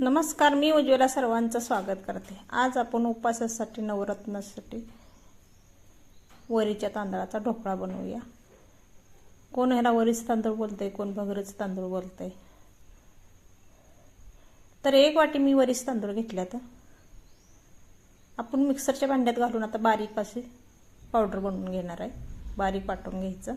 नमस्कार मी उज्ज्वला सर्वांचं स्वागत करते. आज आपण उपवासासाठी नवरत्नासाठी वरीच्या तांदळाचा ढोकळा बनवूया. कोण ह्याला वरीच तांदूळ बोलतंय कोण भगरीचं तांदूळ बोलतंय? तर एक वाटी मी वरीच तांदूळ घेतल्यात. आपण मिक्सरच्या भांड्यात घालून आता बारीक अशी पावडर बनवून घेणार आहे. बारीक वाटून घ्यायचं.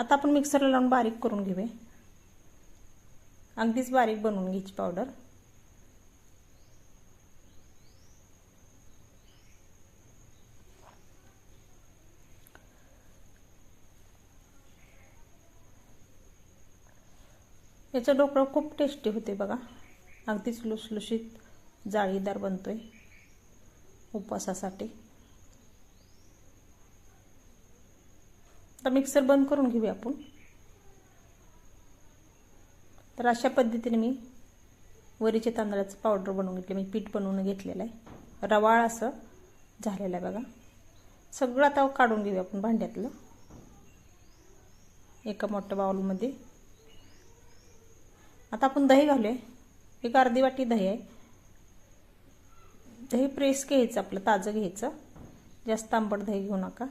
आता आपण मिक्सरला लावून बारीक करून घेऊया. अगदीच बारीक बनवून घ्यायची पावडर याचं ढोकळं खूप टेस्टी होते बघा. अगदीच लुसलुशीत जाळीदार बनतोय. उपवासासाठी. आता मिक्सर बंद करून घेऊया आपण. तर अशा पद्धतीने मी वरीच्या तांदळाचं पावडर बनवून घेतले. मी पीठ बनवून घेतलेलं आहे. रवाळ असं झालेलं आहे बघा. सगळं आता काढून घेऊया आपण भांड्यातलं. एका मोठ्या बाउलमध्ये आता आपण दही घालूया. एक अर्धी वाटी दही आहे. दही प्रेस घ्यायचं आपलं ताजं घ्यायचं. जास्त आंबट दही घेऊ नका.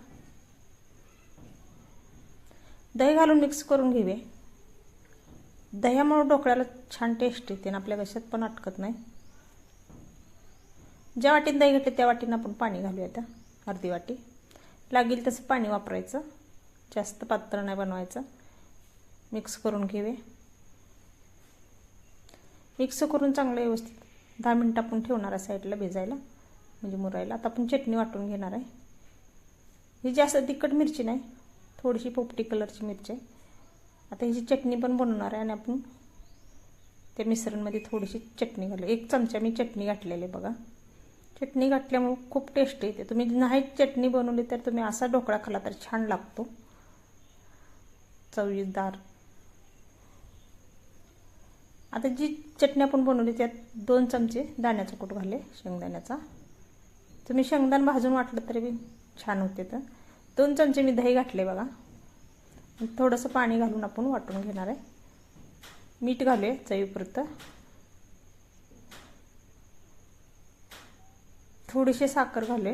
दही घालून मिक्स करून घेऊया. दह्यामुळं ढोकळ्याला छान टेस्ट येते आणि आपल्या घशात पण अटकत नाही. ज्या वाटीत दही घेते त्या वाटीनं आपण पाणी घालूया आता अर्धी वाटी. लागेल तसं पाणी वापरायचं. जास्त पात्र नाही बनवायचं. मिक्स करून घेऊया. मिक्स करून चांगलं व्यवस्थित दहा मिनटं आपण ठेवणार आहे साईडला भिजायला म्हणजे मुरायला. आता आपण चटणी वाटून घेणार आहे. ही जास्त तिखट मिरची नाही. थोडीशी पोपटी कलरची मिरची आहे. आता ह्याची चटणी पण बनवणार आहे आणि आपण त्या मिश्रणमध्ये थोडीशी चटणी घालू. एक चमचा मी चटणी घातलेली आहे बघा. चटणी घातल्यामुळे खूप टेस्ट येते. तुम्ही नाही चटणी बनवली तर तुम्ही असा ढोकळा खाला तर छान लागतो. चवीदार. आता जी चटणी आपण बनवली त्यात दोन चमचे दाण्याचा कूट घाले शेंगदाण्याचा. तुम्ही शेंगदाण भाजून वाटलं तरी बी छान होते तर. दोन चमचे मी दही घातले बघा. थोडंसं पाणी घालून आपण वाटून घेणार आहे. मीठ घालूया चवीपुरतं. थोडीशी साखर घालूया.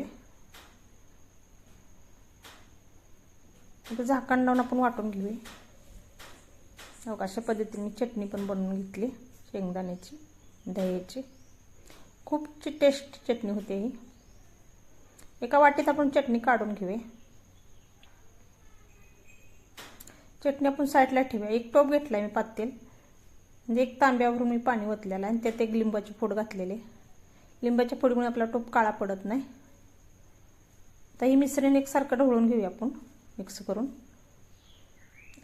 आता झाकण लावून आपण वाटून घेऊया. हो अशा पद्धतीने चटणी पण बनवून घेतली शेंगदाण्याची दह्याची. खूप टेस्ट चटणी होते ही. एका वाटीत आपण चटणी काढून घेऊया. चटणी आपण साईडला ठेवूया. एक टोप घेतला मी पातेल. म्हणजे एक तांब्यावरून मी पाणी ओतलेलं आहे आणि त्यात एक लिंबाची फोड घातलेली लिंबाच्या फोडीमुळे आपला टोप काळा पडत नाही. तर ही मिश्रण एकसारखं ढवळून घेऊया आपण मिक्स करून.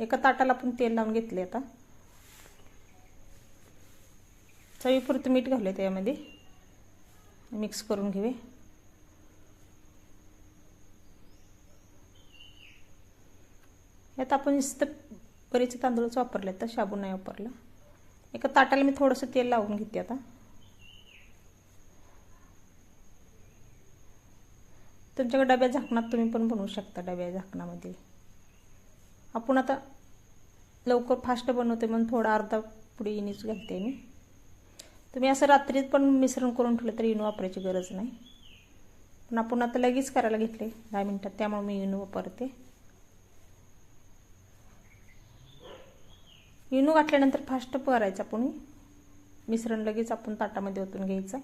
एका ताटाला आपण तेल लावून घेतले आता. चवीपुरतं मीठ घालूया त्यामध्ये. मिक्स करून घेऊया. यात आपण नुसतं बरेच तांदूळच वापरले तर शाबू नाही वापरला. एका ताटाला मी थोडंसं तेल लावून घेते आता. तुमच्याकडे डब्या झाकणात तुम्ही पण बनवू शकता डब्या झाकणामध्ये. आपण आता लवकर फास्ट बनवते म्हणून थोडा अर्धा पुढे इनीच घालते मी. तुम्ही असं रात्रीत पण मिश्रण करून ठेवलं तर इनो वापरायची गरज नाही. पण आपण आता लगेच करायला घेतले दहा मिनटात त्यामुळे मी इनो वापरते. इनो घातल्यानंतर फास्ट करायचं पुणी मिश्रण लगेच आपण ताटामध्ये ओतून घ्यायचं.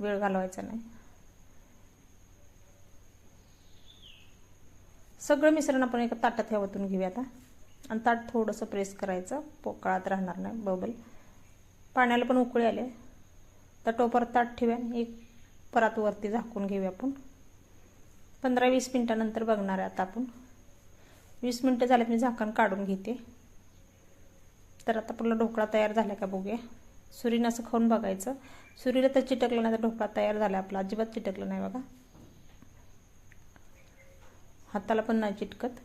वेळ घालवायचा नाही. सगळं मिश्रण आपण एका ताटात ह्या ओतून घेऊया आता. आणि ताट थोडंसं प्रेस करायचं. पोकळात राहणार नाही बबल. पाण्याला पण उकळी आले. तर टोपर ताट ठेव्या एक परात वरती झाकून घेऊया आपण. पंधरा वीस मिनटानंतर बघणार आहे आता आपण. वीस मिनटं झाल्यात मी झाकण काढून घेते. तर आता आपला ढोकळा तयार झाला का बघूया. सुरीनं असं खाऊन बघायचं. सुरीला तर चिटकलं नाही तर ढोकळा तयार झाला आपला. अजिबात चिटकलं नाही बघा. हाताला पण नाही चिटकत.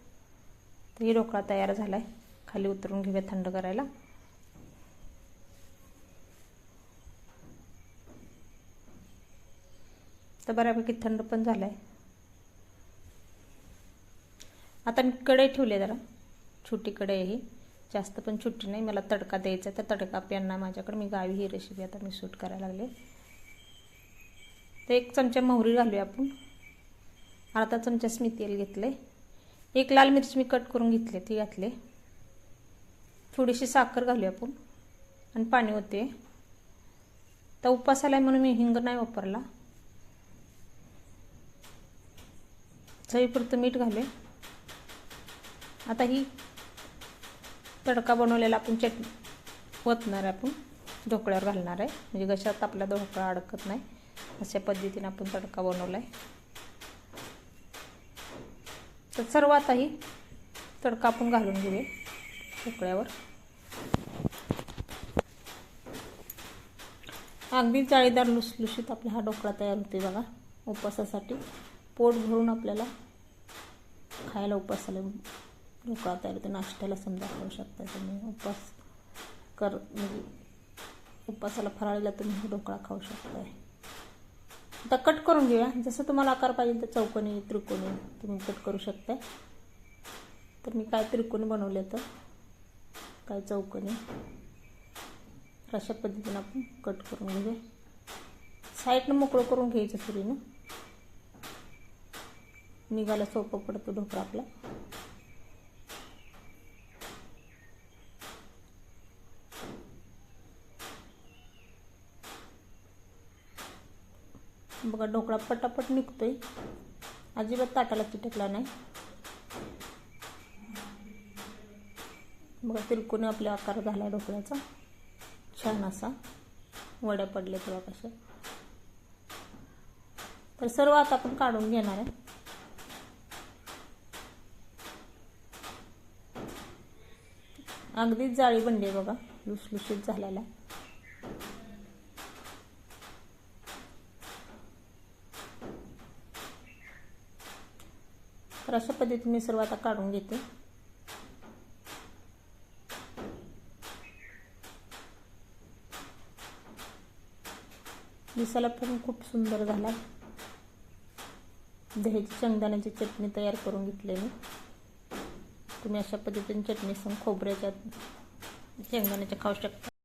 तर ही ढोकळा तयार झाला आहे खाली उतरून घेऊया थंड करायला. तर बऱ्यापैकी थंड पण झाला आहे आता मी कढई ठेवली आहे जरा. छोटी कढई ही. जास्त पण सुट्टी नाही. मला तडका द्यायचा आहे. तर तडका प्यांना माझ्याकडे. मी गावी ही रेसिपी आता मी सूट करायला लागले. तर एक चमचा मोहरी घालूया आपण. अर्धा चमचा मी तेल घेतले एक लाल मिरची मी कट करून घेतली ती घातले थोडीशी साखर घालूया आपण. आणि पाणी होते तर उपासाला आहे म्हणून मी हिंग नाही वापरला. चवीपुरतं मीठ घाले आता ही तडका बनवलेला आपण चटणी ओतणार आहे आपण ढोकळ्यावर घालणार आहे. म्हणजे घशात आपला ढोकळा अडकत नाही अशा पद्धतीने आपण तडका बनवला आहे तर सर्व आता तडका आपण घालून घेऊया ढोकळ्यावर. अगदी जाळीदार लुसलुशीत आपला हा ढोकळा तयार होते बघा उपवासासाठी. पोट भरून आपल्याला खायला उपवासाला ढोकळा तयार तर नाश्त्याला समजा खाऊ शकता तुम्ही. उपवास कर म्हणजे उपवासाला फराळीला तुम्ही ढोकळा खाऊ शकताय. आता कट करून घेऊया. जसं तुम्हाला आकार पाहिजे तर चौकोनी त्रिकोणी तुम्ही कट करू शकताय. तर मी काय त्रिकोणी बनवले तर? काय चौकोनी अशा पद्धतीनं आपण कट करून घेऊया. साईडनं मोकळं करून घ्यायचं सुरीनं. निघायला सोपं पडतो ढोकळा आपला. बघा ढोकळा पटापट निघतोय. अजिबात ताटाला चिटकला नाही. बघा तिरकुने आपला आकार झाला ढोकळ्याचा छान असा. वड्या पडल्या तेव्हा कशा. तर सर्व आता आपण काढून घेणार आहे. अगदीच जाळी बनली बघा लुसलुशीत झालेला तर अशा पद्धतीने मी सर्व आता काढून घेते. दिसायला पण खूप सुंदर झाला. दह्याची शेंगदाण्याची चटणी तयार करून घेतली मी. तुम्ही अशा पद्धतीने चटणी सांग खोबऱ्याच्या शेंगदाण्याच्या खाऊ शकता.